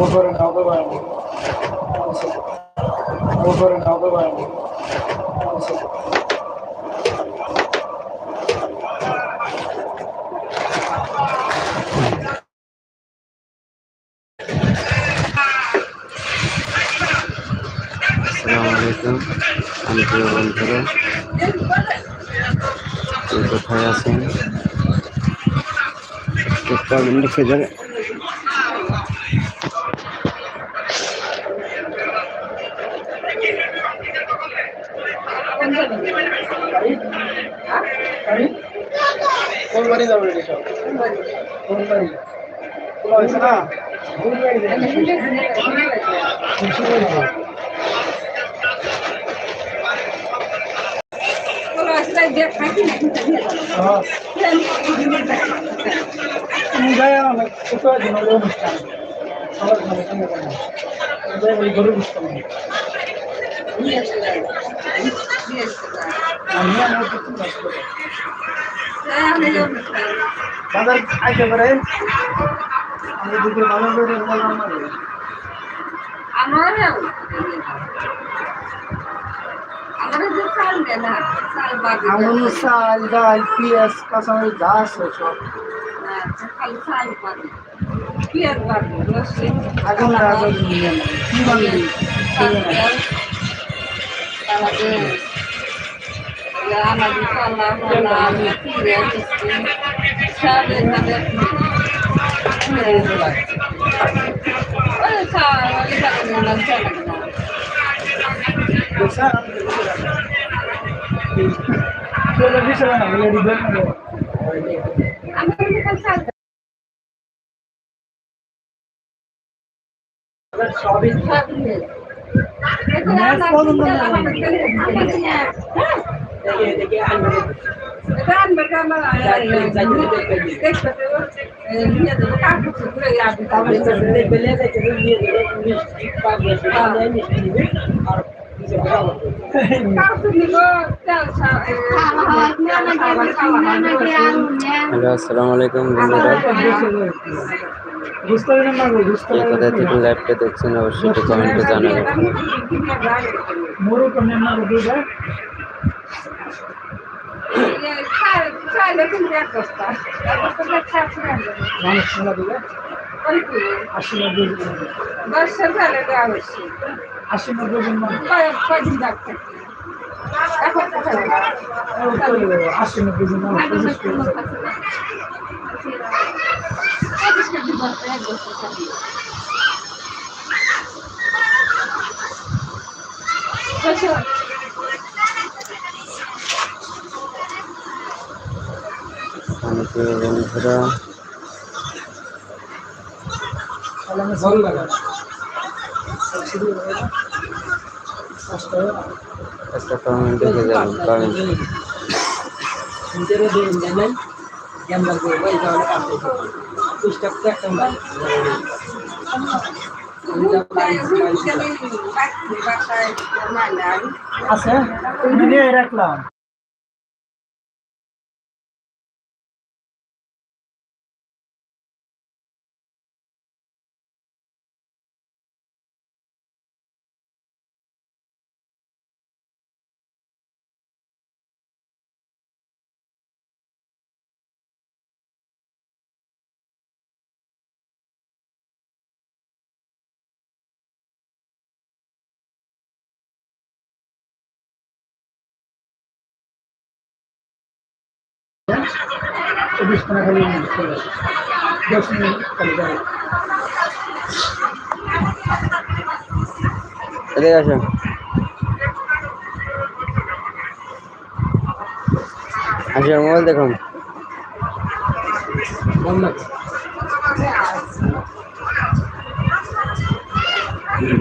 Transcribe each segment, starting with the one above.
Over and over by Over and over by আসসালামু আলাইকুম আমি প্রিয় বন্ধুরা কে কোথায় আছেন কমেন্ট লিখে যাবে কোন বাড়ি যাবে রে সব কোন বাড়ি খোলা হয়েছে না কোন বাড়ি যাবে খুশি বাড়ি যাবে হ্যাঁ তুমি যাই আমার কোথাও দিন হলো অনুষ্ঠান সবার ঘরে সঙ্গে করে যাই গরু বুঝতাম আমি আমার কিছু বাজার আইতে পারে। আমি দুপুর ভালো করে বললাম না রে। আগুন চাল ডাল পেঁয়াজ কাঁচামরিচ যা আছে সব। আগুন আগুন কি বানবি দেখছা চলে দিছে না লেডি বেল সবই হ্যালো আসসালামু আলাইকুম বন্ধুরা বুঝতে পারি না গো বুঝতে কে কোথা থেকে লাইভটা দেখছেন অবশ্যই একটু কমেন্টে জানাবেন মোরো কমে না গো দুধ মানুষ মেলা দিবে আশি নব্বই জন বর্ষা झालं गावाशी আশি নব্বই জন মানুষ আশি নব্বই জন মানুষ যাবে। প্রিয় বন্ধুরা একটা কমেন্ট যাবেন কমেন্ট Sendiri di চব্বিশ খানা খালি মোবাইল দেখুন. বাড়ি হুম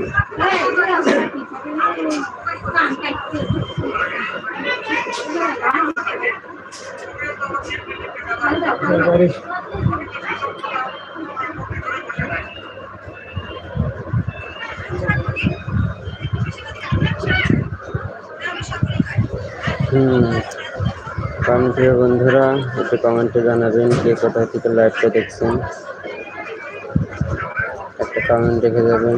কারণ প্রিয় বন্ধুরা, একটু কমেন্টে জানাবেন কে কোথা থেকে লাইভটা দেখছেন। একটা কমেন্ট রেখে যাবেন।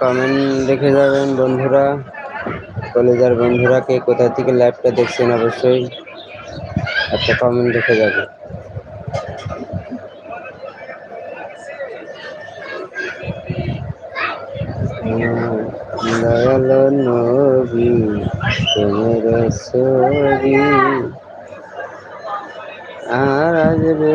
কমেন্ট দেখে যাবেন বন্ধুরা। কলেজার বন্ধুরা, কে কোথা থেকে লাইভটা দেখছেন অবশ্যই একটা কমেন্ট দেখে যাবে। আর আসবে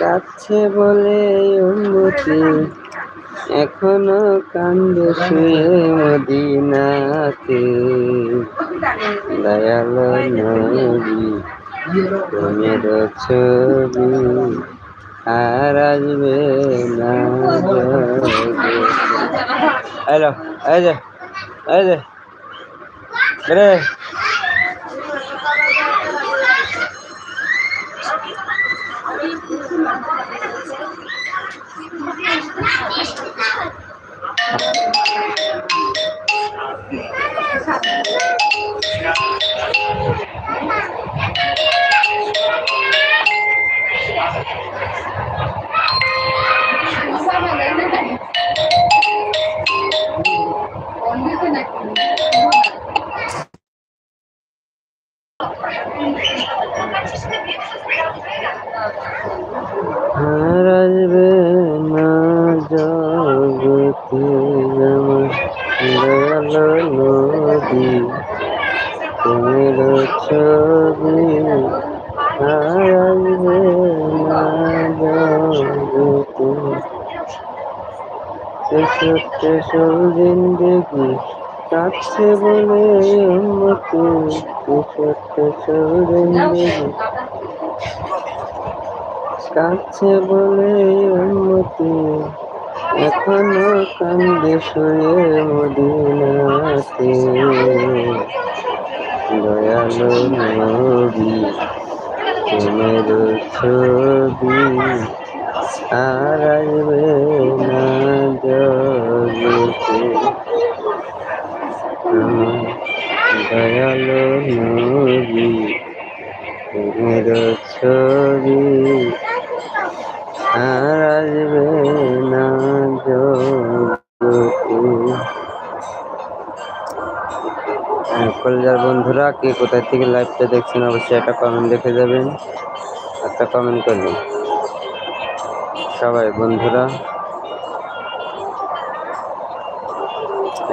কাছে বলে উন্নতি এখনও কান্দ শুয়ে মদিনাতে। দয়াল নবী তোমার ছবি আর আসবে না। হ্যালো এই যে এই যে। তেসর জিন্দগি কাছে বলে উন্মতি তেসর তেসর জিন্দগি কাছে বলে উন্মতি এখনও কান্দে শুয়ে মদিনাতে। দয়ালো নবী তোমার ছবি। আর আসবে না জগতে দয়ালো নবী তোমার ছবি আর আসবে না কলেজার বন্ধুরা, কে কোথা থেকে লাইভটা দেখছেন, অবশ্যই একটা কমেন্ট দেখে যাবেন। একটা কমেন্ট করবেন। সবাই বন্ধুরা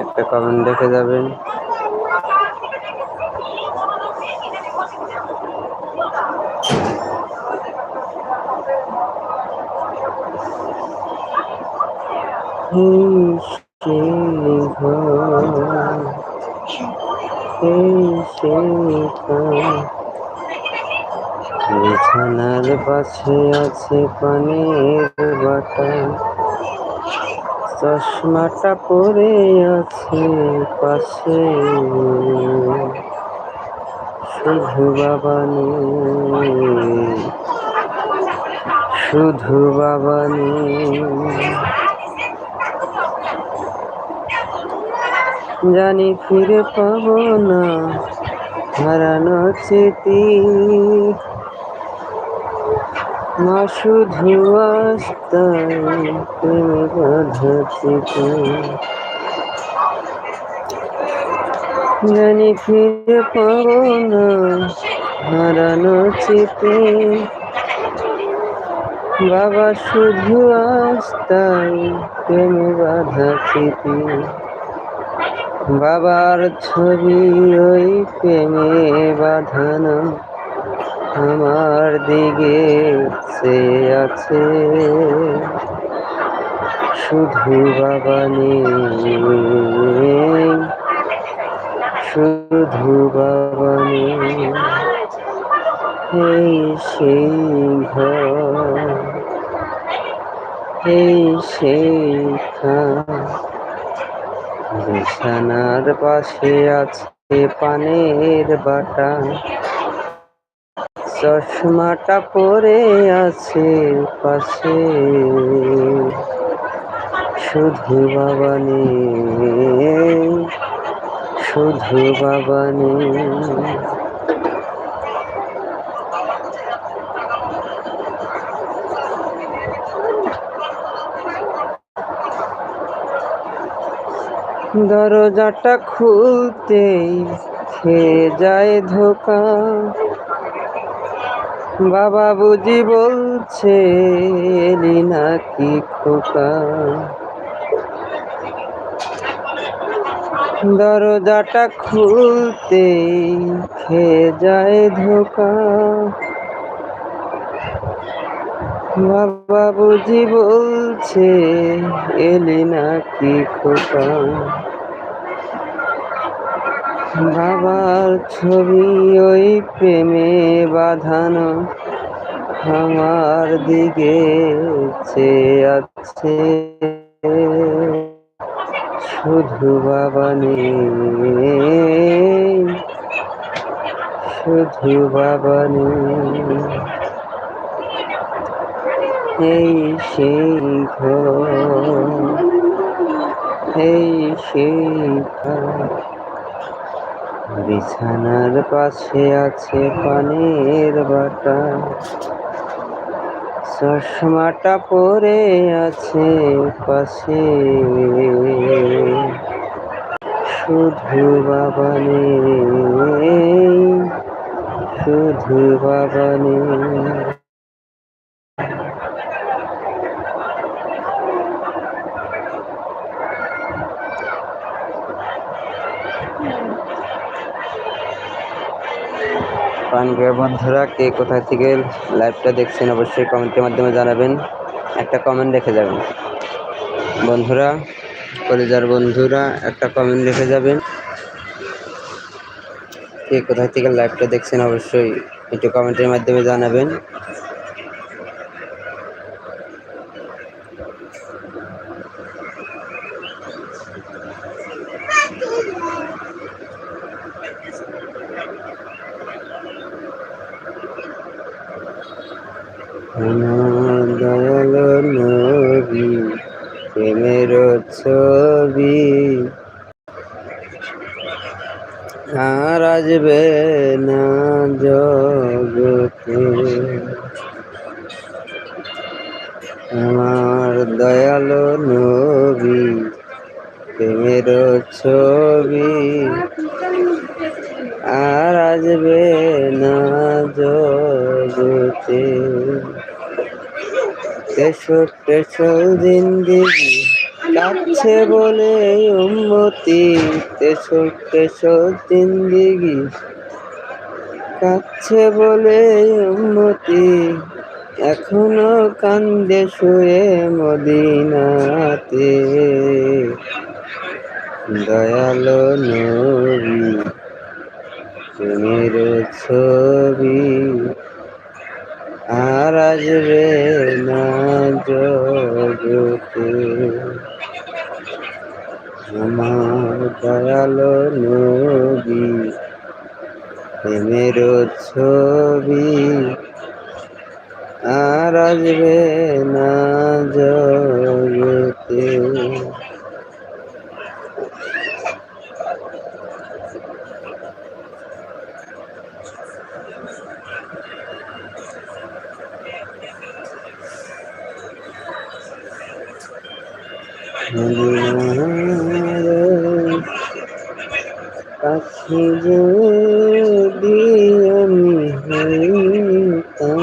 একটা কমেন্ট দেখে যাবেন সেই সেই। বিছানার পাশে আছে পানির বাটা চশমাটা পরে আছে পাশে। শুধু বাবা নেই। শুধু বাবা জানি ফিরে পাবো না। হারানো স্মৃতি। না শুধু আস্তায় প্রেমে বাধা চিতে জানি ফিরে পাবো না, হারানো চিতে। বাবা শুধু আস্তায় প্রেমে বাধা চিতে। বাবার ছবি ওই প্রেমে বাঁধানো। আমার দিকে সে আছে। শুধু বাবা নেই। শুধু বাবা নেই। এই সেই ঘর। সেই বিছানার পাশে আছে পানের বাটা চশমাটা পরে আছে পাশে। শুধু বাবা শুধু বাবা দরজাটা খুলতেই খেয়ে যায় ধোকা। বাবা বুঝি বলছে, এলি নাকি খোকা? দরজাটা খুলতে খেয়ে যায় ধোকা। বাবা বুঝি বলছে, এলি নাকি খোকা? বাবার ছবি ওই প্রেমে বাঁধানো আমার দিকে চেয়ে আছে। শুধু বাবা নেই, শুধু বাবা নেই। এই সেই এই সেই বিছানার পাশে আছে পানের বাটা। চশমাটা পরে আছে পাশে। শুধু বাবা নেই, শুধু বাবা নেই। পানগ্রা বন্ধুরা, কে কোথা থেকে লাইভটা দেখছেন অবশ্যই কমেন্টের মাধ্যমে জানাবেন। একটা কমেন্ট রেখে যাবেন। বন্ধুরা, কলেজার বন্ধুরা, একটা কমেন্ট রেখে যাবেন। কে কোথায় থেকে লাইভটা দেখছেন অবশ্যই একটু কমেন্টের মাধ্যমে জানাবেন আমার দয়াল নবী প্রেমের ছবি আর আসবে না জগতে আমার দয়াল নবী প্রেমের ছবি আর আসবে না জগতে তেসর তেসর কাছে বলে উন্মতি তেসর তেসর জিন্দিগি কাছে বলে উন্মতি, এখনও কান্দে শুয়ে মদিনাতে। দয়ালো নবী প্রেমের ছবি আর আসবে না জগতে আমার দয়ালো নবী প্রেমের ছবি আর আসবে না জগতে পাখি যদি আমি হইতাম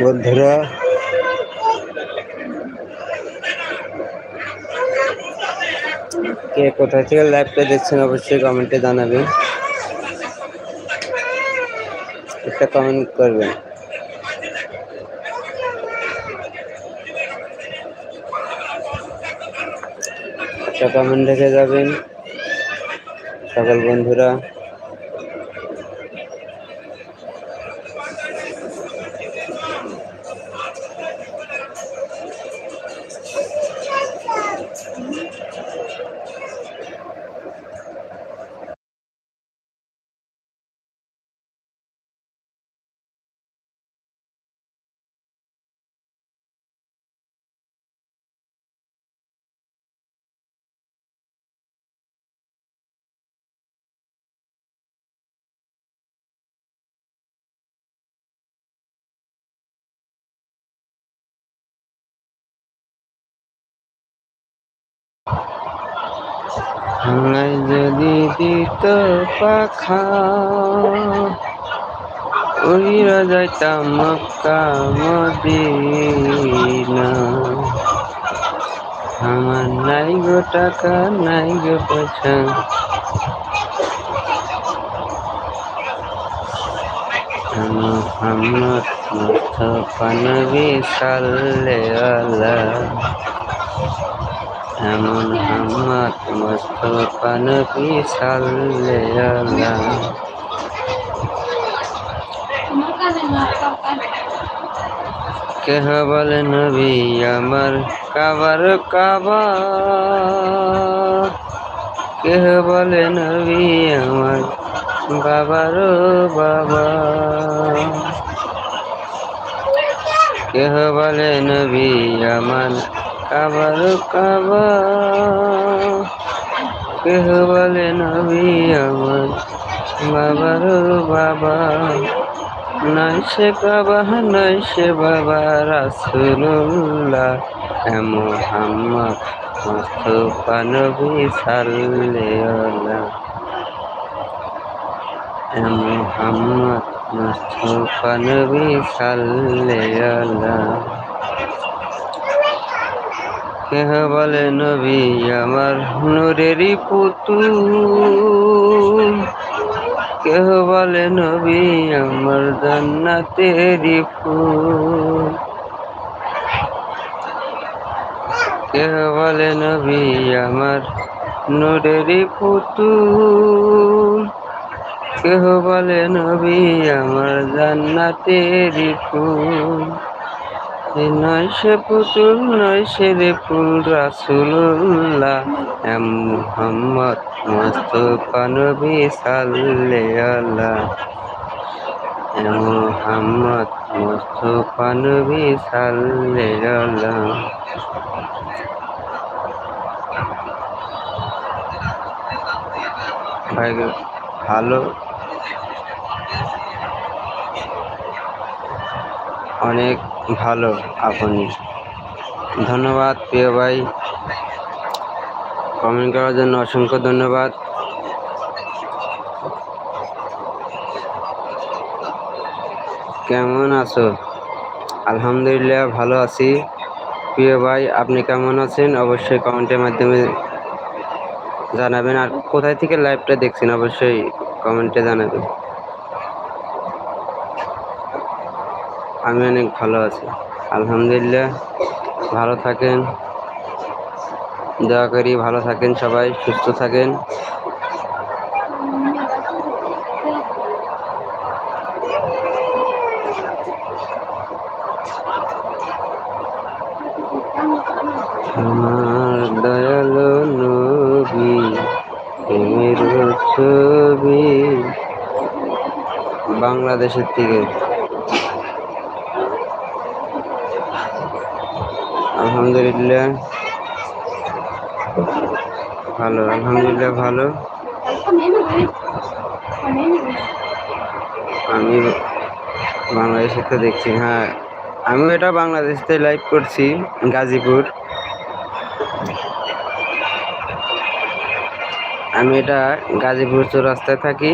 বন্ধুরা, কে কোথা থেকে লাইভটা দেখছেন অবশ্যই কমেন্টে জানাবেন। একটা কমেন্ট করবেন। কমেন্ট রেখে যাবেন। সকল বন্ধুরা। হাঙ্গাই যদি দিত পাখা, উড়িয়া যাইতাম মক্কা, মদিনা। আমার নাই গো টাকা, নাই গো পয়সা। মোহাম্মদ মুস্তফা নবী সাল্লাল্লাহ এমন হাম্মদ মুস্তফা নবী সাল্লাল্লাহ কেহ বলে নবী আমার কাবার কাবা কেহ বলে নবী আমার বাবার বাবা কেহ বলে নবী আমার কাবার কাবা। কেহ বলে, নবী আমার বাবার বাবা। নয় সে বাবা নয় সে বাবা। রাসুল্লাহ মোহাম্মদ মুস্তফা নবী সাল্লাল্লাহ মোহাম্মদ মুস্তফা নবী সাল্লাল্লাহ কেহ বলে, নবী আমার নূরেরই পুতুল। কেহ বলে, নবী আমার জান্নাতেরই ফুল। কেহ বলে, নবী আমার নূরেরই পুতুল। কেহ বলে, নবী আমার জান্নাতেরই ফুল। নয় পুতুল, নয় সে রে ফুল রাসুল্লাহ এম মোহাম্মদ মুস্তফা নবী সাল্লাল্লাহ এ মোহাম্মদ মুস্তফা নবী সাল্লাল্লাহ ভাই, ভালো? অনেক ভালো আপনি। ধন্যবাদ, প্রিয় ভাই। কমেন্ট করার জন্য অসংখ্য ধন্যবাদ। কেমন আছো? আলহামদুলিল্লাহ, ভালো আছি। প্রিয় ভাই, আপনি কেমন আছেন? অবশ্যই কমেন্টের মাধ্যমে জানাবেন। আর কোথায় থেকে লাইভটা দেখছেন? অবশ্যই কমেন্টে জানাবেন। আমি অনেক ভালো আছি। আলহামদুলিল্লাহ, ভালো থাকেন। দয়া করি ভালো থাকেন সবাই, সুস্থ থাকেন। ছবি বাংলাদেশের থেকে আলহামদুলিল্লাহ। ভালো আলহামদুলিল্লাহ ভালো। আমি বাংলাদেশে তো দেখছি হ্যাঁ। আমি এটা বাংলাদেশ থেকে লাইভ করছি, গাজীপুর। আমি এটা গাজীপুর চৌরাস্তায় থাকি।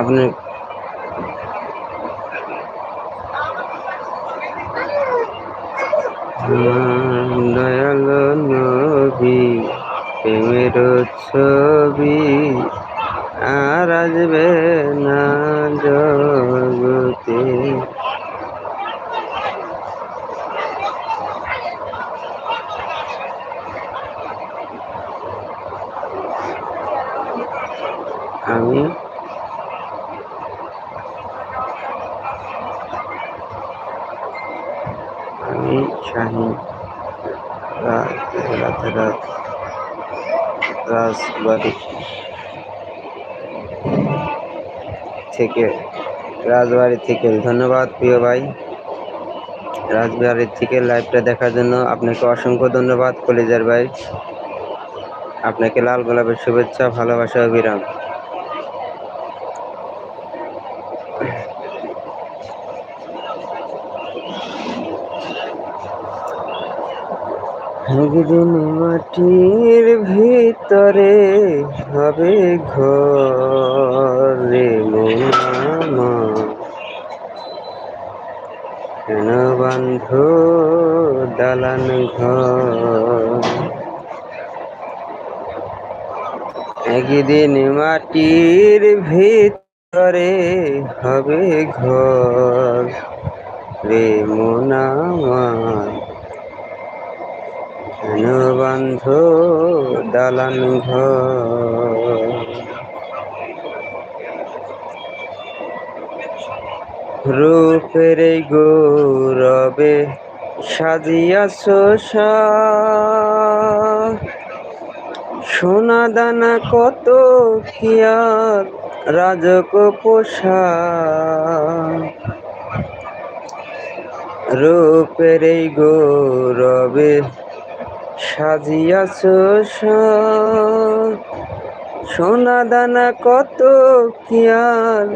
আপনি দয়াল নবী প্রেমের ছবি আর আসবে না জগতে আমি আমি শাহিন রাত রাত রাত রাজবাড়ি থেকে রাজবাড়ি থেকে। ধন্যবাদ প্রিয় ভাই। রাজবাড়ি থেকে লাইভটা দেখার জন্য আপনাকে অসংখ্য ধন্যবাদ, কলেজার ভাই। আপনাকে লাল গোলাপের শুভেচ্ছা, ভালোবাসা, অবিরাম। মাটির ভিতরে হবে ঘরে মোনামা কেন বান্ধ দালান ঘর। একদিন মাটির ভিতরে হবে ঘর। রে মোনামার কেন বান্ধ, দালান রূপের গৌরবে সাজিয়াছ সাজ। সোনা দানা কত কিয়ার রাজক পোষাক রূপের গৌরবে সাজিয়াছ সাজ। সোনা দানা কত কিয়ার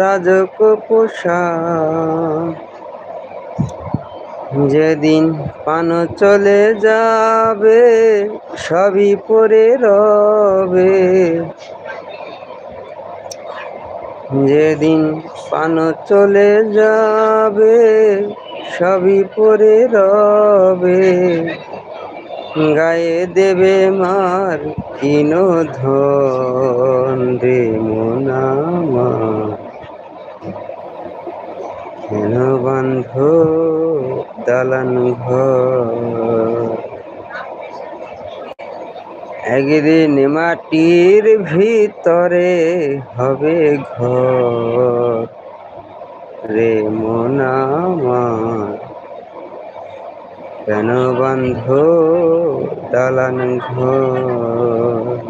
রাজক পোষা যেদিন পান চলে যাবে, সবই পরে রবে। যেদিন পান চলে যাবে, সবই পরে রবে। গায়ে দেবে মার কিন ধন রে মোনামা কেন বান্ধ দালান ঘর? একদিন মাটির ভিতরে হবে ঘর। রে মোনামার কেন বান্ধ দালান ঘর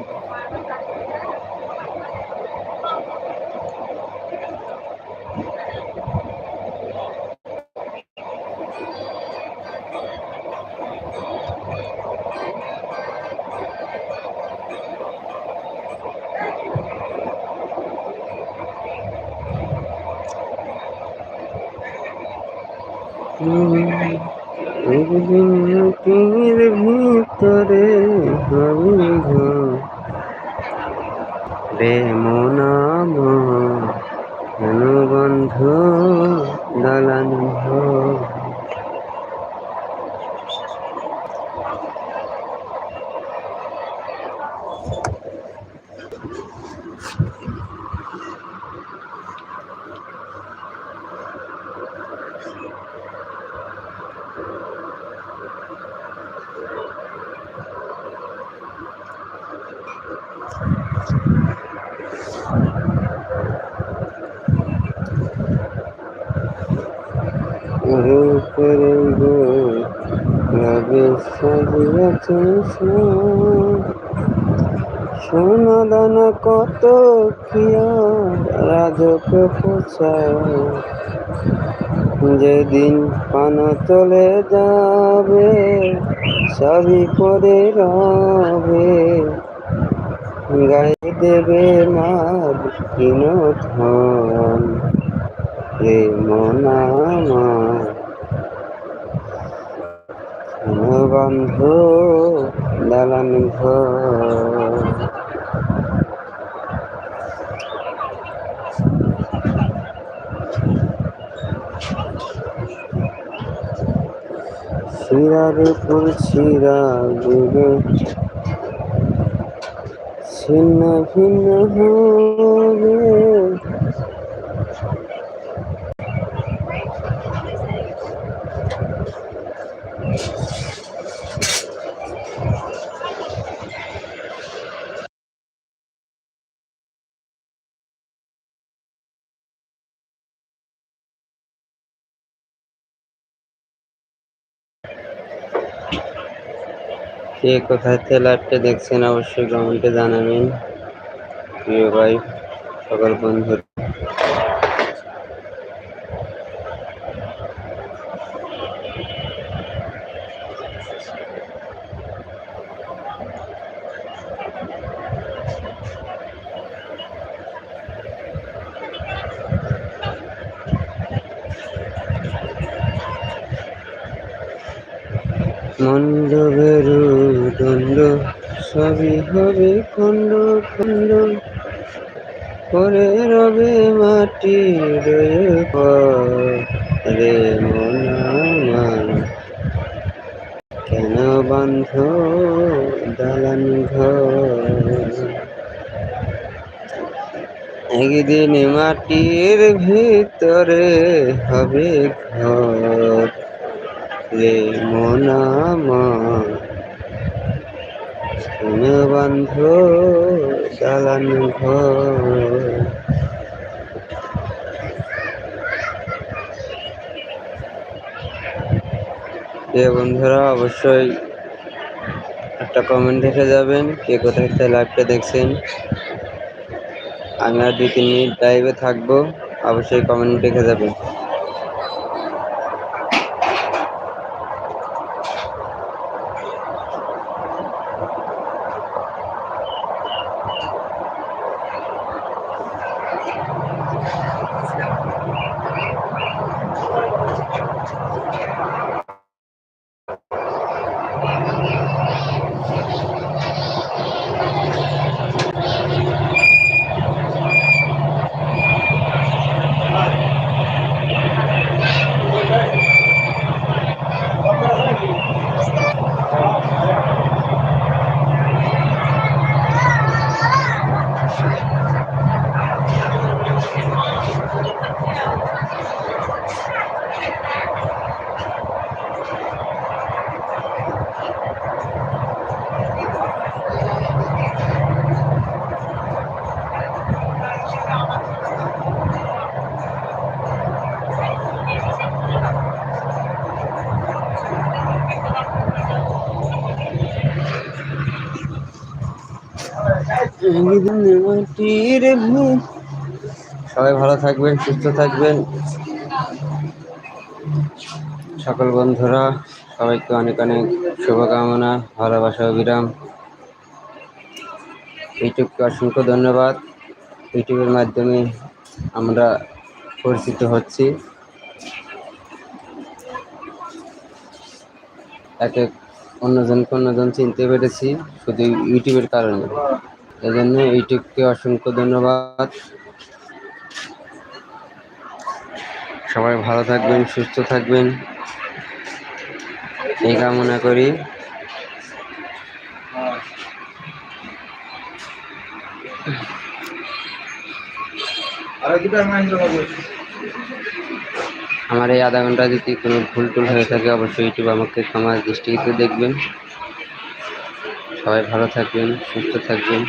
একদিন মাটির ভিতরে হবে ঘর রে মোনাম কেন বন্ধ দালান ঘর রূপের গো রবে সাজিয়াছে সোনা দানা কত কিয়া রাজক পোছায় যেদিন পানা চলে যাবে সবই করে রবে গাই দেবে মার ধন রে মনামা বন্ধ দালান শিরার উপর শিরা দেবে ছিন্ন ভিন্ন হবে কে কোথায় থেকে লাইভটা দেখছেন অবশ্যই কমেন্টে জানাবেন। প্রিয় ভাই সকল বন্ধু। দণ্ড সবই হবে খণ্ড খণ্ড। করে রবে মাটি রে কেন বান্ধ দালান ঘর? একদিন মাটির ভিতরে হবে ঘর। রে মনামা কেন বান্ধ দালান ঘর বন্ধুরা, অবশ্যই একটা কমেন্ট রেখে যাবেন, কে কোথায় থেকে লাইভটা দেখছেন। আমি আর দুই তিন মিনিট লাইভে থাকব, অবশ্যই কমেন্ট রেখে যাবেন। সবাই ভালো থাকবেন, সুস্থ থাকবেন। সকল বন্ধুরা, সবাইকে অনেক অনেক শুভকামনা, ভালোবাসা অবিরাম ইউটিউবকে অসংখ্য ধন্যবাদ। ইউটিউবের মাধ্যমে আমরা পরিচিত হচ্ছি। এক এক অন্যজনকে অন্যজন চিনতে পেরেছি শুধু ইউটিউবের কারণে। এজন্য ইউটিউবকে অসংখ্য ধন্যবাদ। সবাই ভালো থাকবেন সুস্থ থাকবেন। এই কামনা করি। আমার এই আধা ঘণ্টা যদি কোনো ভুল টুল হয়ে থাকে অবশ্যই ইউটিউব আমাকে ক্ষমার দৃষ্টিতে দেখবেন। সবাই ভালো থাকবেন সুস্থ থাকবেন।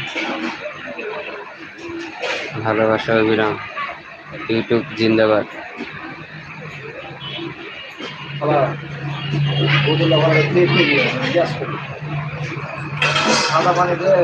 ভালোবাসা অবিরাম ইউটিউব জিন্দাবাদ। পানি দিয়ে